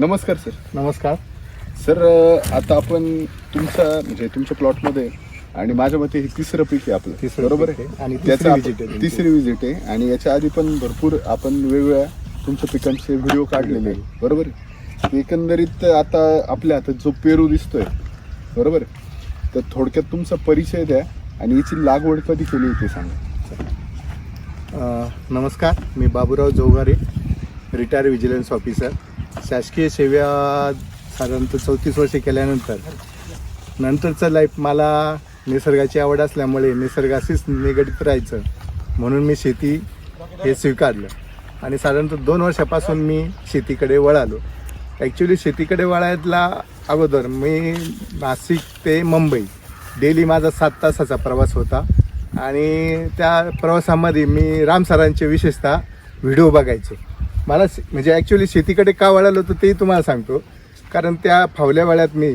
नमस्कार सर नमस्कार. सर आता आपण तुमचा म्हणजे तुमच्या प्लॉटमध्ये आणि माझ्या मते हे तिसरं पीक आहे आपलं. तिसरं बरोबर आहे? आणि तिसरी त्याचं. तिसरी विजिट आहे आणि याच्या आधी पण भरपूर आपण वेगवेगळ्या तुमच्या पिकांचे व्हिडिओ काढलेले आहे बरोबर आहे? एकंदरीत आता आपल्या हातात जो पेरू दिसतोय बरोबर तर थोडक्यात तुमचा परिचय द्या आणि याची लागवड कधी केली होती ते सांगा. नमस्कार मी Baburao Jogare retire vigilance officer शासकीय सेवा साधारणतः चौतीस वर्षे केल्यानंतर नंतरचं लाईफ मला निसर्गाची आवड असल्यामुळे निसर्गाशीच निगडीत राहायचं म्हणून मी शेती हे स्वीकारलं. आणि साधारणतः दोन वर्षापासून मी शेतीकडे वळालो. ॲक्च्युली शेतीकडे वळायला अगोदर मी नाशिक ते मुंबई डेली माझा सात तासाचा प्रवास होता. आणि त्या प्रवासामध्ये मी रामसरांचे विशेषतः व्हिडिओ बघायचो. मला म्हणजे ॲक्च्युली शेतीकडे का वळालो तर तेही तुम्हाला सांगतो. कारण त्या फावल्या वेळात मी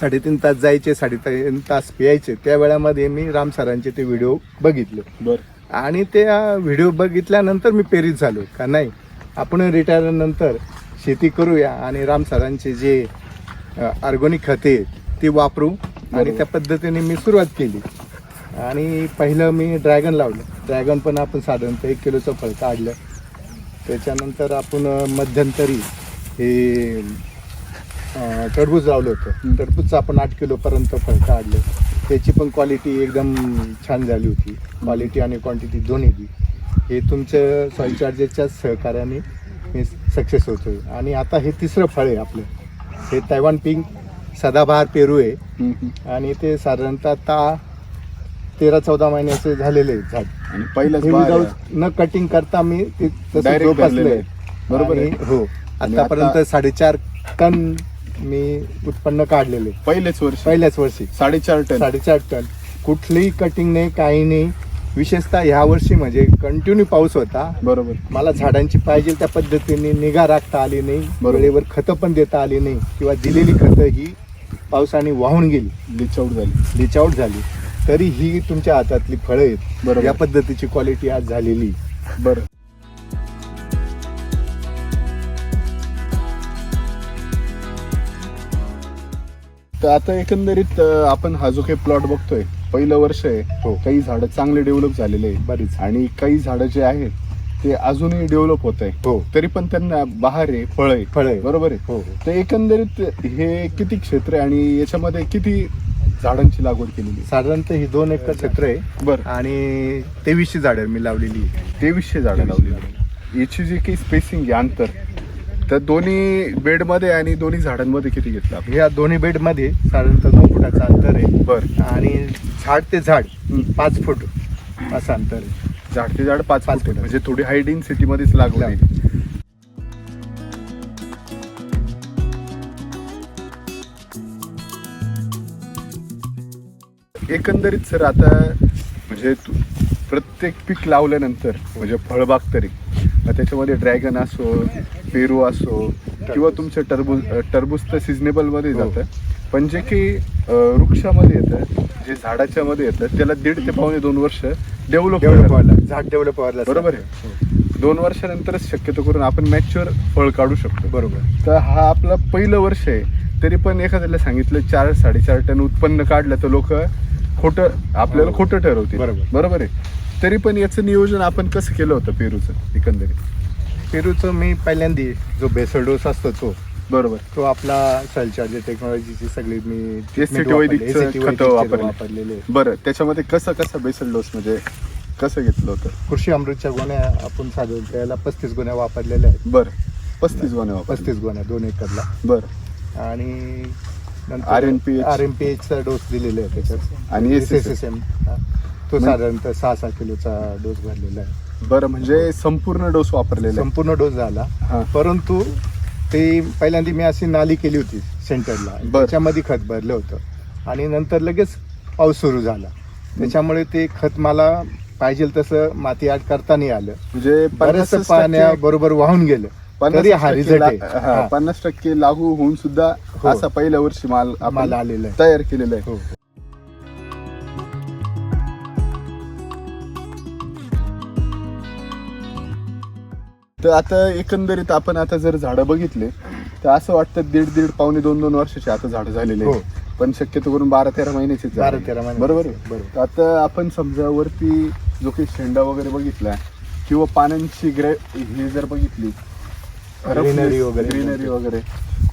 साडेतीन तास जायचे साडेतीन तास पियायचे. त्या वेळामध्ये मी राम सरांचे ते व्हिडिओ बघितले. बरं. आणि त्या व्हिडिओ बघितल्यानंतर मी प्रेरित झालो का नाही आपण रिटायर नंतर शेती करूया आणि राम सरांचे जे ऑर्गॅनिक खते ती वापरू. आणि. त्या पद्धतीने मी सुरुवात केली. आणि पहिलं मी ड्रॅगन लावलं. ड्रॅगन पण आपण साधारणतः एक किलोचं फळ काढलं. त्याच्यानंतर आपण मध्यंतरी हे टरबूज लावलं होतं. टरबूजचं आपण आठ किलोपर्यंत फळ काढलं. त्याची पण क्वालिटी एकदम छान झाली होती. क्वालिटी आणि क्वांटिटी दोन्ही बी. हे तुमच्या सॉईल चार्जेसच्या सहकार्याने मी सक्सेस होतोय. आणि आता हे तिसरं फळ आहे आपलं. हे तैवान पिंक सदाबहार पेरू आहे. आणि ते साधारणतः आता तेरा चौदा महिन्याचे झालेले झाड. आणि हे without न कटिंग करता मी ते तसं Direct जोपासलंय. धरलेलं आहे. बरोबर आहे. हो आणि आतापर्यंत आता- साडेचार टन मी उत्पन्न काढलेले पहिलेच वर्ष. पहिल्याच वर्षी. साडेचार टन. साडेचार टन. कुठलीही कटिंग नाही काही नाही विशेषतः ह्या वर्षी म्हणजे कंटिन्यू पाऊस होता. बरोबर. मला झाडांची पाहिजे त्या पद्धतीने निगा राखता आली नाही. बरोबर. वेळेवर खतं पण देता आली नाही. किंवा दिलेली खतं ही पावसाने वाहून गेली. लिचआउट झाली. लिचआउट झाली. तरी ही तुमच्या हातातली फळं आहेत. बरोबर. या पद्धतीची क्वालिटी आज झालेली. बरं. तर आता एकंदरीत अं, आपण हा जो काही प्लॉट बघतोय पहिलं वर्ष आहे. हो. काही झाडं चांगले डेव्हलप झालेले आहे बरीच. आणि काही झाडं जे आहेत ते अजूनही डेव्हलप होत आहे हो. तरी पण त्यांना बहार आहे फळ आहे. फळ आहे. बरोबर आहे? हो हो. तर एकंदरीत हे किती क्षेत्र आहे आणि याच्यामध्ये किती झाडांची लागवड केलेली साधारणतः ही दोन एकर क्षेत्र आहे. बरं. आणि तेवीसशे झाडं मी लावलेली आहे. तेवीसशे झाडं लावलेली. याची जी काही स्पेसिंग आहे अंतर तर दोन्ही बेडमध्ये आणि दोन्ही झाडांमध्ये किती घेतलं ह्या दोन्ही बेडमध्ये साधारणतः दोन फुटाचं अंतर आहे. बरं. आणि झाड ते झाड. पाच फूट असं अंतर आहे. झाड ते झाड पाच पाच फूट. म्हणजे थोडी हाय डेन्सिटी मध्येच लागवड आहे. एकंदरीत सर आता म्हणजे प्रत्येक पीक लावल्यानंतर म्हणजे फळबाग तरी त्याच्यामध्ये ड्रॅगन असो पेरू असो किंवा तुमचं टरबूज टरबूज तर सिजनेबलमध्ये हो. जातं. पण जे काही अं, वृक्षामध्ये येतं जे झाडाच्या मध्ये येतं त्याला दीड ते पावणे दोन वर्ष डेव्हलप डेव्हलप व्हायला झाड डेव्हलप व्हायला बरोबर आहे? दोन वर्षानंतरच शक्यतो करून आपण मॅच्युअर फळ काढू शकतो. बरोबर. तर हा आपला पहिलं वर्ष आहे. तरी पण एखाद्याला सांगितलं चार साडेचार टन उत्पन्न काढलं तर लोक खोटं आपल्याला. खोटं ठरवतील. बरोबर. बरोबर आहे. तरी पण याचं नियोजन आपण कसं केलं होतं पेरूचं एकंदरीत? पेरूचं मी पहिल्यांदा जो बेसल डोस असतो तो बरोबर. तो आपला सलचार्जर टेक्नॉलॉजीची सगळी मी SCT वैदिकचं SCT खतं वैदिकचे वापरले. वापरलेले. बरं त्याच्यामध्ये कसं कसं बेसल डोस म्हणजे कसं घेतलं होतं? कृषी अमृतच्या गोण्या आपण साधारण त्याला पस्तीस गोण्या वापरलेल्या आहेत. बरं पस्तीस गोण्या पस्तीस गोण्या दोन एकरला. बरं. आणि RNPH. आर एम पी एचचा डोस दिलेला आहे त्याच्यात आणि एस SSM. एस एम तो म्हणजे- साधारणतः सहा सहा किलोचा डोस भरलेला आहे बरं म्हणजे संपूर्ण डोस वापरलेला आहे. संपूर्ण डोस झाला हा. परंतु ते पहिल्यांदा मी अशी नाली केली होती सेंटरला बर. त्याच्यामध्ये खत भरलं होतं आणि नंतर लगेच पाऊस सुरू झाला त्याच्यामुळे ते खत मला पाहिजे तसं माती आट करता नाही आलं म्हणजे बऱ्याच पाण्या बरोबर वाहून गेलं तरी हा टक्के ला- आहे हा, हा. पन्नास टक्के लागू होऊन सुद्धा हो. असा पहिल्या वर्षी माल माल आपण आलेला आहे तयार केलेला आहे हो तर आता एकंदरीत आपण आता जर झाडं बघितले तर असं वाटतं दीड दीड पावणे दोन दोन वर्षाचे आता झाड झालेले हो. आहेत. पण शक्यतो करून बारा तेरा महिन्याचे बारा तेरा महिने बरोबर आहे? बरोबर तर आता आपण समजा वरती जो काही शेंडा वगैरे बघितला किंवा पानांची ग्रे ही जर बघितली Greenery वगैरे. ग्रीनरी वगैरे.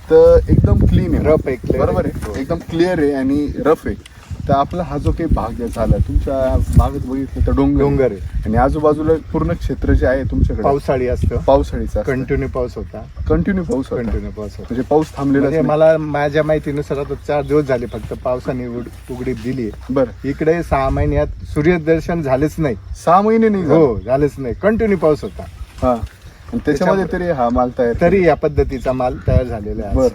तर एकदम क्लीन आहे. Rough आहे, बरोबर आहे. हो. एकदम क्लिअर आहे आणि रफ आहे. तर आपला हा जो काही भाग झाला तुमच्या भागात बघितलं तर डोंगर. डोंगर आहे. आणि आजूबाजूला पूर्ण क्षेत्र जे आहे तुमच्याकडे. पावसाळी असतं. पावसाळीचा कंटिन्यू पाऊस होता. कंटिन्यू पाऊस होता. कंटिन्यू पाऊस होता. म्हणजे पाऊस थांबलेला म्हणजे मला माझ्या माहितीनुसार आता चार दिवस झाले फक्त पावसाने उघड- उघडीप दिली बरं. इकडे सहा महिन्यात सूर्यदर्शन झालेच नाही. सहा महिने नाही. हो झालेच नाही. कंटिन्यू पाऊस होता. हा. आणि त्याच्यामध्ये तरी हा माल तयार तरी या पद्धतीचा माल तयार झालेला आहे बर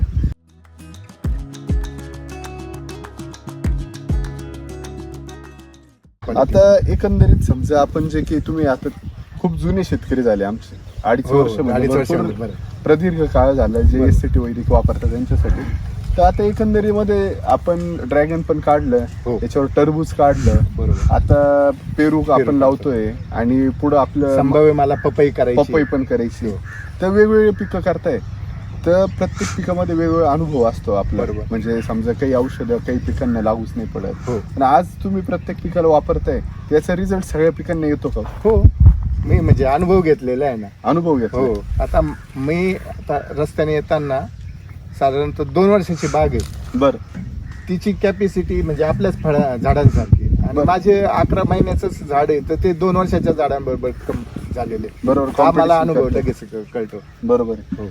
आता एकंदरीत समजा आपण जे की तुम्ही आता खूप जुने शेतकरी झाले आमचे अडीच हो, वर्ष म्हणजे अडीच भरपूर बरं. प्रदीर्घ काळ झाला जे. एस सी टी वैदिक वापरतात त्यांच्यासाठी तर आता एकंदरीमध्ये आपण ड्रॅगन पण काढलं हो. त्याच्यावर टरबूज काढलं आता पेरू आपण लावतोय आणि पुढं आपलं संभाव्य मला पपई करायची. पपई पण करायची. तर वेगवेगळे पिकं करताय. तर प्रत्येक पिकामध्ये वेगवेगळा अनुभव असतो आपला. बरोबर. म्हणजे समजा काही औषधं काही पिकांना लागूच नाही पडत. हो. पण आज तुम्ही प्रत्येक पिकाला वापरताय त्याचा रिझल्ट सगळ्या पिकांना येतो का? हो. मी म्हणजे अनुभव घेतलेला आहे ना. अनुभव घेतो हो. आता मी आता रस्त्याने येताना साधारणतः दोन वर्षाची बाग आहे. बर. तिची कॅपॅसिटी म्हणजे आपल्याच फळा झाडांसारखी. आणि बरं. माझे अकरा महिन्याच झाड आहे तर ते दोन वर्षाच्या झाडांबरोबर कम झालेले बरोबर हा मला competition अनुभव करतो. लगेच क- कळतो बरोबर आहे. हो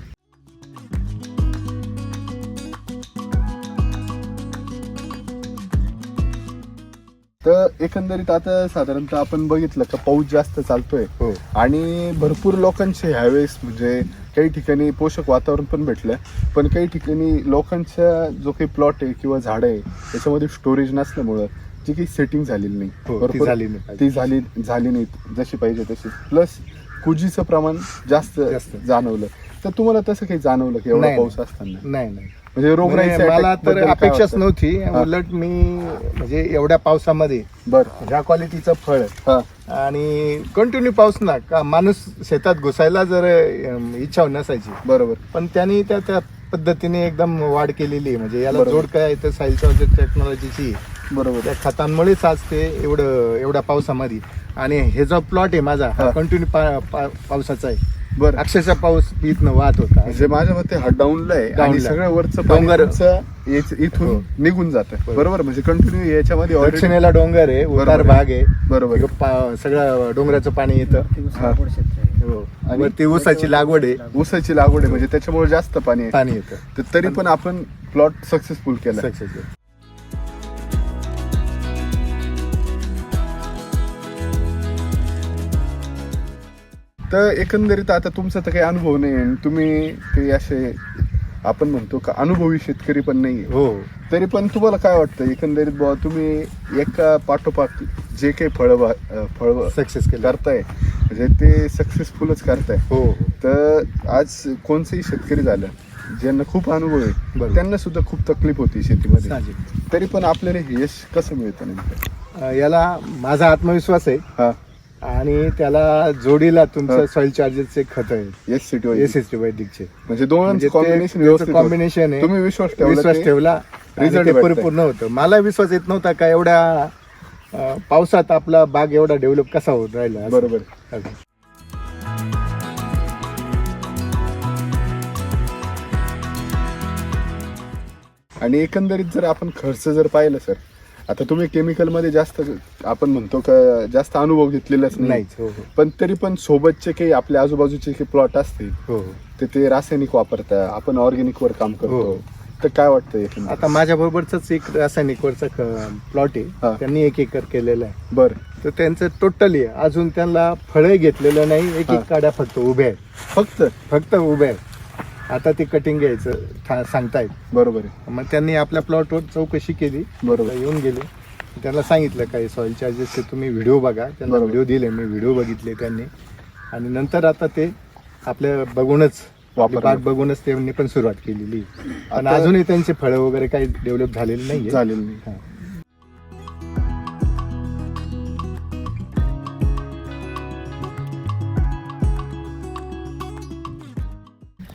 तर एकंदरीत आता साधारणतः आपण बघितलं का पाऊस जास्त चालतोय हो आणि भरपूर लोकांचे ह्यावेळेस म्हणजे काही ठिकाणी पोषक वातावरण पण भेटलं पण काही ठिकाणी लोकांच्या जो काही प्लॉट आहे किंवा झाड आहे त्याच्यामध्ये स्टोरेज नसल्यामुळं जी काही सेटिंग झालेली नाही. हो ती भरपूर झाली नाही. पाहिजे. ती झाली झाली नाही जशी पाहिजे तशी. प्लस कुजीचं प्रमाण जास्त जास्त. जाणवलं. तर तुम्हाला तसं काही जाणवलं की एवढा नाही, पाऊस असताना? नाही नाही. म्हणजे रोगराईच्या म्हणजे मला तर अपेक्षाच? नव्हती. हा. उलट मी म्हणजे एवढ्या पावसामध्ये बर. ह्या क्वालिटीचं फळ हा. आणि कंटिन्यू पाऊस ना का माणूस शेतात घुसायला जर अम, इच्छा नसायची. बरोबर. पण त्यांनी त्या त्या पद्धतीने एकदम वाढ केलेली आहे. म्हणजे याला बरोबर. जोड काय तर साईल टेक्नॉलॉजीची बरोबर. त्या खतांमुळेच आज ते एवढं एवढ्या पावसामध्ये. आणि हे जो प्लॉट आहे माझा हा. कंटिन्यू पावसाचा आहे. बरं. अक्षरशः पाऊस इथनं वाहत होता. म्हणजे माझ्या मते हा डाऊनला आहे आणि ला. सगळं वरचं पाणी डोंगर. तुमचं याच- इथून हो. निघून जातं. बरोबर. बरोबर? म्हणजे कंटिन्यू याच्यामध्ये already- दक्षिणेला डोंगर आहे उतार. भाग आहे. बरोबर. इकडं पा- सगळं डोंगराचं पाणी येतं. हा. हो. आणि- वरती ऊसाची लागवड आहे. ऊसाची लागवड आहे. म्हणजे त्याच्यामुळे जास्त पाणी आहे पाणी येतं. तर तरी पण आपण प्लॉट सक्सेसफुल केला. सक्सेस तर एकंदरीत आता तुमचा तर काही अनुभव नाही आणि तुम्ही काही असे आपण म्हणतो का अनुभवी शेतकरी पण नाही हो. तरी पण तुम्हाला काय वाटतं? एकंदरीत बाबा तुम्ही एका पाठोपाठ जे काही फळ फळ सक्सेस केलं. करताय म्हणजे ते सक्सेसफुलच करताय. हो. हो तर आज कोणचंही शेतकरी झालं ज्यांना खूप अनुभव आहे. त्यांना सुद्धा खूप तकलीफ होती शेतीमध्ये. तरी पण आपल्याला यश कसं मिळतं नेमकं? याला माझा आत्मविश्वास आहे. हा. आणि त्याला जोडीला. तुमचं सॉइल चार्जेसचे खत आहे एस सिटी एस एस वैदिकचे म्हणजे दोन म्हणजे कॉम्बिनेशन. कॉम्बिनेशन आहे तुम्ही विश्वास ठेवला विश्वास ठेवला भेटतंय. परिपूर्ण होतं मला विश्वास येत नव्हता का एवढ्या पावसात आपला बाग एवढा डेव्हलप कसा होत राहिला. बरोबर. आणि एकंदरीत जर आपण खर्च जर पाहिलं सर आता तुम्ही केमिकलमध्ये जास्त आपण म्हणतो का जास्त अनुभव घेतलेलाच नाही. हो हो. पण तरी पण सोबतचे काही आपल्या आजूबाजूचे काही प्लॉट असतील हो हो. तर ते रासायनिक वापरता आपण ऑर्गॅनिक वर काम करतो. हो. तर काय वाटतं आता माझ्या बरोबरच एक रासायनिक वरचा प्लॉट हा. आहे. त्यांनी एक एकर केलेला आहे. बरं. तर त्यांचं टोटली अजून त्यांना फळे घेतलेलं नाही. एक हा. एक काड्या फक्त उभ्या आहेत. फक्त? फक्त उभ्या आहेत. आता ते कटिंग घ्यायचं ठा- सांगतायत. बरोबर आहे. मग त्यांनी आपल्या प्लॉटवर चौकशी केली. बरोबर. येऊन गेले. त्यांना सांगितलं काही सॉइल चार्जेसचे तुम्ही व्हिडिओ बघा. त्यांना बरोबर. व्हिडिओ दिले मी व्हिडिओ बघितले त्यांनी. आणि नंतर आता ते आपल्या बघूनच वापरलं. बाग बघूनच त्यांनी पण सुरुवात केलेली. पण आता- अजूनही त्यांचे फळं वगैरे काही डेव्हलप झालेले नाहीये. झालेलं नाही.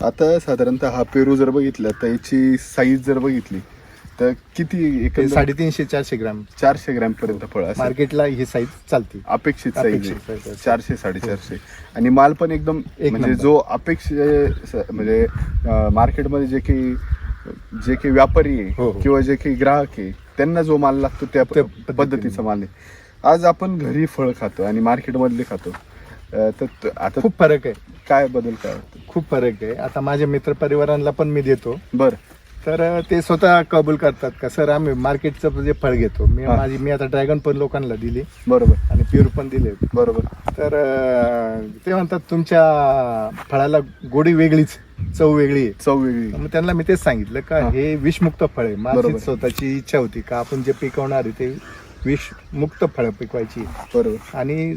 आता साधारणतः हा पेरू जर बघितला तर याची साईज जर बघितली तर किती एकंदर साडेतीनशे चारशे ग्राम चारशे ग्रॅम पर्यंत फळ असेल मार्केटला ही साईज चालते अपेक्षित साईज अपेक्षित size आहे असेल. चारशे साडेचारशे आणि माल पण एकदम एक म्हणजे नंबर. जो अपेक्षा म्हणजे मार्केटमध्ये जे काही जे काही व्यापारी आहे हो, हो. किंवा जे काही ग्राहक आहे त्यांना जो माल लागतो त्या त्या प- पद्धतीने. पद्धतीचा माल आहे आज आपण घरी फळ खातो आणि मार्केटमधले खातो अं, तर आता खूप फरक आहे. काय बदल काय वाटतं खूप फरक आहे. आता माझ्या मित्रपरिवारांना पण मी देतो. बर. तर ते स्वतः कबूल करतात का सर आम्ही मार्केटचं जे फळ घेतो मी हा. माझी मी आता ड्रॅगन पण लोकांना दिली बरोबर. आणि पेरू पण दिले. बरोबर. तर अं, ते म्हणतात तुमच्या फळाला गोडी वेगळीच चव वेगळी आहे. चव वेगळी. मग त्यांना मी तेच सांगितलं का हा. हे विषमुक्त फळ आहे. बरोबर. माझी स्वतःची इच्छा होती का आपण जे पिकवणार आहे ते विषमुक्त फळं पिकवायची बरोबर. आणि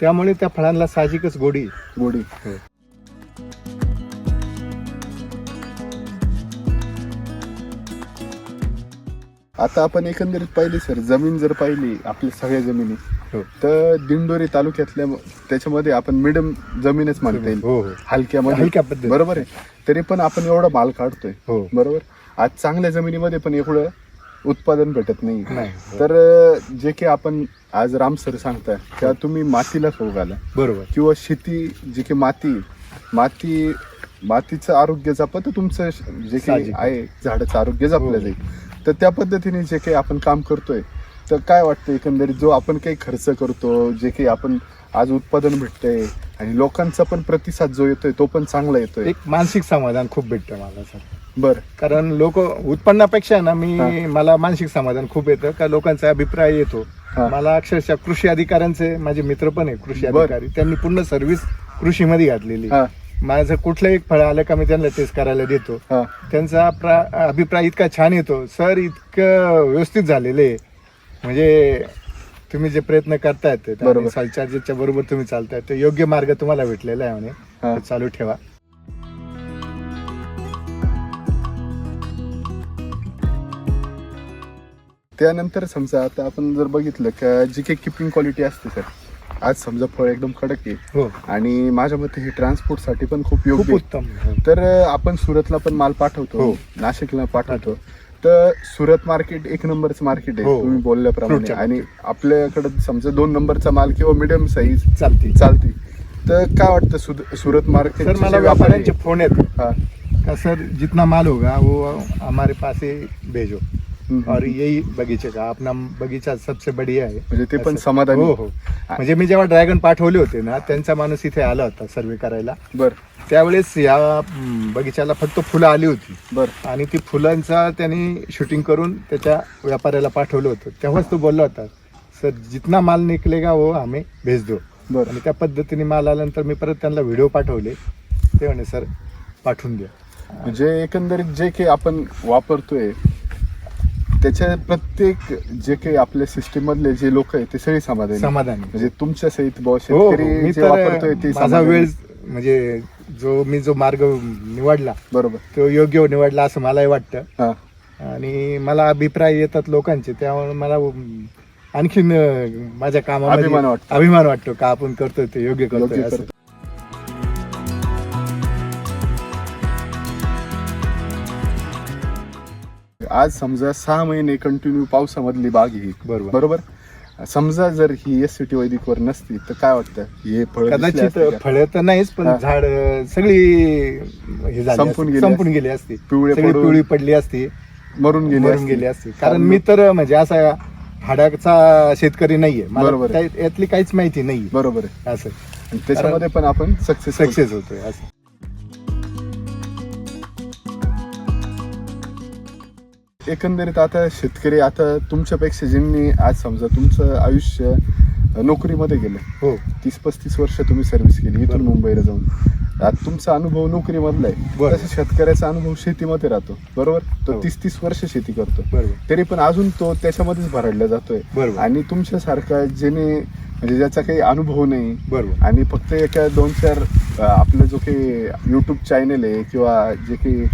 त्यामुळे त्या फळांना साहजिकच गोडी. गोडी. हो. आता आपण एकंदरीत पाहिली सर. जमीन जर पाहिली आपल्या सगळ्या जमिनी हो. तर दिंडोरी तालुक्यातल्या त्याच्यामध्ये आपण मिडम जमीनच म्हणता येईल. हो हलक्यामध्ये. हलक्या पद्धती. बरोबर आहे. तरी पण आपण एवढा माल काढतोय. हो. बरोबर? आज चांगल्या जमिनीमध्ये पण एवढं उत्पादन भेटत नाही. तर जे काही आपण आज राम सर सांगताय त्या तुम्ही मातीला खाऊ घाला बरोबर किंवा शेती जी काही माती माती मातीचं आरोग्य जपा तर तुमचं जे काही. आहे झाडाचं आरोग्य जपलं हो. जाईल तर त्या पद्धतीने जे काही आपण काम करतोय तर काय वाटतं एकंदरीत जो आपण काही खर्च करतो जे काही आपण आज उत्पादन भेटतंय आणि लोकांचा पण प्रतिसाद जो येतोय तो पण चांगला येतोय. एक मानसिक समाधान खूप भेटतं मला सर. बर. कारण लोक उत्पन्नापेक्षा ना मी. मला मानसिक समाधान खूप येतं का लोकांचा अभिप्राय येतो. मला अक्षरशः कृषी अधिकाऱ्यांचे माझे मित्र पण आहे कृषी. अधिकारी त्यांनी पूर्ण सर्व्हिस कृषीमध्ये घातलेली. माझं कुठलं एक फळ आलं का मी त्यांना टेस्ट करायला देतो. त्यांचा प्रा- अभिप्राय इतका छान येतो. सर इतकं व्यवस्थित झालेलं आहे. म्हणजे तुम्ही जे प्रयत्न करतायत बरोबर. चार्जेसच्या बरोबर तुम्ही चालताय ते योग्य मार्ग तुम्हाला भेटलेला आहे म्हणे. हा. ते चालू ठेवा. त्यानंतर समजा आता आपण जर बघितलं का जी काही किपिंग क्वालिटी असते सर. आज समजा फळ एकदम कडक आहे. हो. आणि माझ्या मते हे ट्रान्सपोर्टसाठी पण खूप खूप योग्य आहे. उत्तम तर अं, आपण सुरतला पण माल पाठवतो. हो. नाशिकला पाठवतो. तर सुरत मार्केट एक नंबरचं मार्केट आहे हो. तुम्ही बोलल्याप्रमाणे. आणि आपल्याकडे समजा दोन नंबरचा माल किंवा मिडियम साईज चालते चालते तर काय वाटतं सुद- सुरत मार्केट सर मला व्यापाऱ्यांचे फोन येतात का सर जितना माल होगा वो हमारे पास भेजो. और यही बगीचे का अपना बगीचा सबसे बढ़िया आहे म्हणजे ते पण. समाधानी. हो हो. म्हणजे मी जेव्हा ड्रॅगन पाठवले होते ना त्यांचा माणूस इथे आला होता सर्वे करायला. बर. त्यावेळेस या हम्म, बगीच्याला फक्त फुलं आली होती. बर. आणि ती फुलांचा त्यांनी शूटिंग करून त्याच्या व्यापाऱ्याला पाठवलं होतं. तेव्हाच तो बोलला होता सर जितना माल निकलेगा वो हमें भेज दो. बर. आणि त्या पद्धतीने माल आल्यानंतर मी परत त्यांना व्हिडिओ पाठवले. ते म्हणे सर पाठवून द्या. म्हणजे एकंदरीत जे काही आपण वापरतोय त्याच्या प्रत्येक जे काही आपल्या सिस्टीम मधले जे लोक आहेत ते सगळे समाधानी समाधानी म्हणजे तुमच्या सहित बुवा हो हो. शेतकरी मी जे वापरतोय ते माझा समाधानी. वेळ म्हणजे जो मी जो मार्ग निवडला बरोबर तो योग्य निवडला असं मलाही वाटतं हा आणि मला अभिप्राय येतात लोकांचे त्यामुळे मला आणखीन अं, माझ्या कामामध्ये अभिमान वाटतो. अभिमान वाटतो का आपण करतोय ते योग्य करतोय योग्य असं. करतो. आज समजा सहा महिने कंटिन्यू पावसामधली बाग ही बरोबर. बरोबर? समजा जर ही एस सी टी वैदिक वर नसती तर काय वाटतं? हे फळ कदाचित फळं तर नाहीच पण. झाड सगळी हे झाली संपून गेली संपून असती. गेली असती. पिवळे पिवळी पडली असती. मरून गेली मरून. गेली असती. कारण मी तर म्हणजे असा हाडाचा शेतकरी नाहीये. बरोबर यातली काहीच माहिती नाही बरोबर असं. त्याच्यामध्ये पण आपण सक्सेस सक्सेस होतोय असं. एकंदरीत आता शेतकरी आता तुमच्यापेक्षा ज्यांनी आज समजा तुमचं आयुष्य नोकरीमध्ये गेलं हो तीस पस्तीस वर्ष तुम्ही सर्व्हिस केली इथून. मुंबईला जाऊन आता तुमचा अनुभव नोकरीमधला आहे. तसं शेतकऱ्याचा अनुभव शेतीमध्ये राहतो बरोबर तो हो. तीस तीस वर्ष शेती करतो बरोबर तरी पण अजून तो त्याच्यामध्येच भरडला जातोय. आणि तुमच्यासारखा ज्याने म्हणजे ज्याचा काही अनुभव नाही बरोबर आणि फक्त एका दोन चार आपलं जो काही युट्यूब चॅनल आहे किंवा जे काही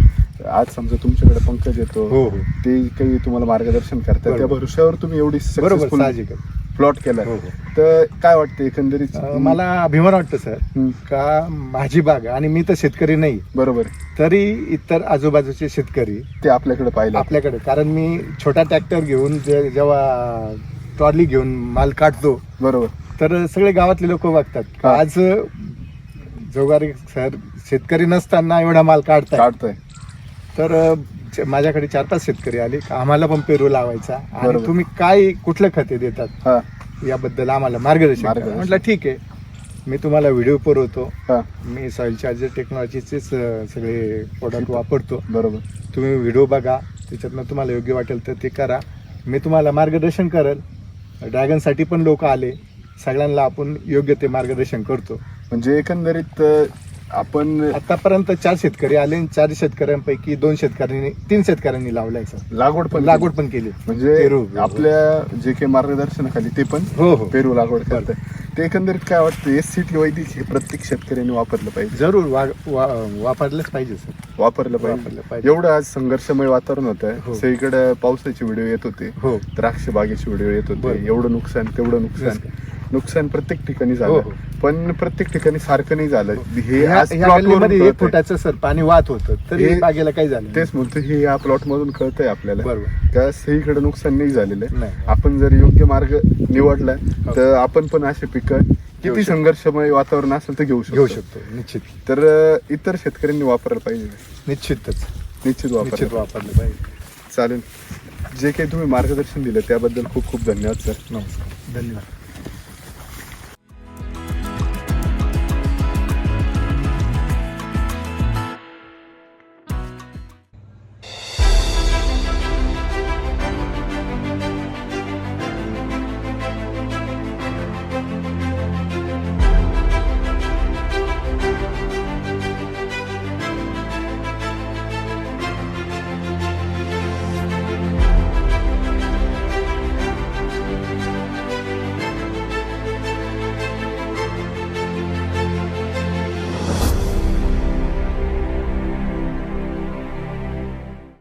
आज समजा तुमच्याकडे पंकज येतो हो हो. ते काही तुम्हाला मार्गदर्शन करतात. त्या. भरोश्यावर तुम्ही एवढी बरोबर साहजिक. प्लॉट केला हो. तर काय वाटतं एकंदरीत? मला अभिमान वाटतं सर का माझी बाग आणि मी तर शेतकरी नाही बरोबर. तरी इतर आजूबाजूचे शेतकरी ते आपल्याकडे पाहिलं. आपल्याकडे कारण मी छोटा ट्रॅक्टर घेऊन जे- जेव्हा ट्रॉली घेऊन माल काढतो बरोबर. तर सगळे गावातले लोक बघतात. आज जोगारी सर शेतकरी नसताना एवढा माल काढताय काढतोय तर माझ्याकडे चार पाच शेतकरी आले. का आम्हाला पण पेरू लावायचा. आणि तुम्ही काय कुठलं खते देतात? हा. याबद्दल आम्हाला मार्गदर्शन. म्हटलं ठीक आहे. मी तुम्हाला व्हिडिओ पुरवतो. हा. मी सॉइल चार्जर टेक्नॉलॉजीचेच सगळे प्रोडक्ट वापरतो. बरोबर. तुम्ही व्हिडिओ बघा. त्याच्यातनं तुम्हाला योग्य वाटेल तर ते करा. मी तुम्हाला मार्गदर्शन करेल. ड्रॅगनसाठी पण लोक आले. सगळ्यांना आपण योग्य ते मार्गदर्शन करतो. म्हणजे एकंदरीत आपण आतापर्यंत चार शेतकरी आले आणि चार शेतकऱ्यांपैकी दोन शेतकऱ्यांनी तीन शेतकऱ्यांनी लावलाय सर. लागवड पण लागवड पण केली. म्हणजे पेरू. आपल्या जे काही मार्गदर्शनाखाली ते पण हो हो. पेरू लागवड करताय. ते एकंदरीत काय वाटतं एस सी टी वैदिक हे प्रत्येक शेतकऱ्यांनी वापरलं पाहिजे. जरूर वा, वा, वापरलंच पाहिजे सर. वापरलं वापरलं पाहिजे. पाहिजे. एवढं आज संघर्षमय वातावरण होतं हो. सगळीकडे पावसाचे व्हिडिओ येत होते. हो. द्राक्ष बागेचे व्हिडिओ येत होते. बरोबर. एवढं नुकसान तेवढं नुकसान. नुकसान प्रत्येक ठिकाणी हो, झालं. हो. पण प्रत्येक ठिकाणी सारखं नाही झालं. हे. ह्या आज ह्या plot वरून गल्लीमध्ये एक कळतंय. फुटाचं सर पाणी वाहत होतं. तरी हे- बागेला काही झालं नाही. तेच म्हणतो हे या प्लॉट मधून कळतंय आपल्याला. बरोबर. का सगळीकडे नुकसान नाही झालेलं. आहे. नाही. आपण जर योग्य मार्ग निवडला हो. तर आपण पण असे पिकं किती शकतो. संघर्षमय वातावरण असेल तर घेऊ शकतो. घेऊ शकतो निश्चित. तर अं, इतर शेतकऱ्यांनी वापरायला पाहिजे. निश्चितच. निश्चित निश्चित वापरायला वापरलं पाहिजे. चालेल. जे काही तुम्ही मार्गदर्शन दिलं त्याबद्दल खूप खूप धन्यवाद सर. नमस्कार. धन्यवाद.